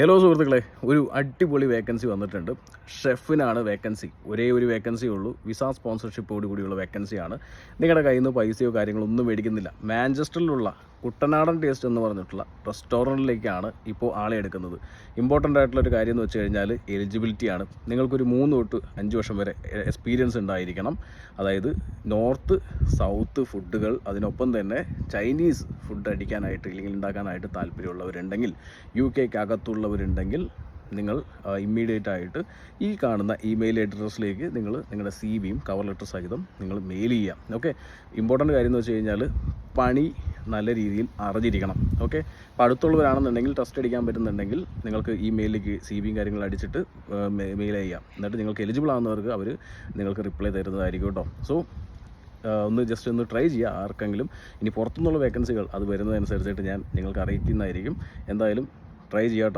Hello സുഹൃത്തുക്കളെ. ഒരു അടിപൊളി വേക്കൻസി വന്നിട്ടുണ്ട്. ഷെഫിനാണ് വേക്കൻസി ഒരേ ഒരു വേക്കൻസി ഉള്ളൂ. വിസ സ്പോൺസർഷിപ്പോട് കൂടിയുള്ള വേക്കൻസിയാണ് നിങ്ങളുടെ കയ്യിൽ നിന്ന് പൈസയോ കാര്യങ്ങളോ ഒന്നും മേടിക്കുന്നില്ല. മാഞ്ചസ്റ്ററിലുള്ള കുട്ടനാടൻ ടേസ്റ്റ് എന്ന് പറഞ്ഞിട്ടുള്ള റെസ്റ്റോറന്റിലേക്കാണ് ഇപ്പോൾ ആളെ എടുക്കുന്നത്. ഇമ്പോർട്ടന്റ് ആയിട്ടുള്ള ഒരു കാര്യം എന്ന് വെച്ച് കഴിഞ്ഞാൽ എലിജിബിലിറ്റിയാണ് നിങ്ങൾക്കൊരു മൂന്ന് തൊട്ട് അഞ്ച് വർഷം വരെ എക്സ്പീരിയൻസ് ഉണ്ടായിരിക്കണം. അതായത് നോർത്ത് സൗത്ത് ഫുഡുകൾ അതിനൊപ്പം തന്നെ ചൈനീസ് ഫുഡ് അടിക്കാനായിട്ട് അല്ലെങ്കിൽ ഉണ്ടാക്കാനായിട്ട് താല്പര്യമുള്ളവരുണ്ടെങ്കിൽ യു കെക്ക് അകത്തുള്ളവരുണ്ടെങ്കിൽ നിങ്ങൾ ഇമ്മീഡിയറ്റ് ആയിട്ട് ഈ കാണുന്ന ഇമെയിൽ അഡ്രസ്സിലേക്ക് നിങ്ങൾ നിങ്ങളുടെ സി വിയും കവർ ലെറ്റർ സഹിതം നിങ്ങൾ മെയിൽ ചെയ്യാം. ഓക്കെ ഇമ്പോർട്ടന്റ് കാര്യം എന്ന് വെച്ച് കഴിഞ്ഞാൽ പണി നല്ല രീതിയിൽ അറിഞ്ഞിരിക്കണം. ഓക്കെ അപ്പോൾ അടുത്തുള്ളവരാണെന്നുണ്ടെങ്കിൽ ടെസ്റ്റ് അടിക്കാൻ പറ്റുന്നുണ്ടെങ്കിൽ നിങ്ങൾക്ക് ഈ മെയിലിലേക്ക് സി ബിയും കാര്യങ്ങളും അടിച്ചിട്ട് മെയിൽ ചെയ്യാം. എന്നിട്ട് നിങ്ങൾക്ക് എലിജിബിൾ ആകുന്നവർക്ക് അവർ നിങ്ങൾക്ക് റിപ്ലൈ തരുന്നതായിരിക്കും കേട്ടോ. സോ ഒന്ന് ജസ്റ്റ് ഒന്ന് ട്രൈ ചെയ്യുക. ആർക്കെങ്കിലും ഇനി പുറത്തുനിന്നുള്ള വേക്കൻസികൾ അത് വരുന്നതനുസരിച്ചിട്ട് ഞാൻ നിങ്ങൾക്ക് അറിയിക്കുന്നതായിരിക്കും. എന്തായാലും ട്രൈ ചെയ്യാം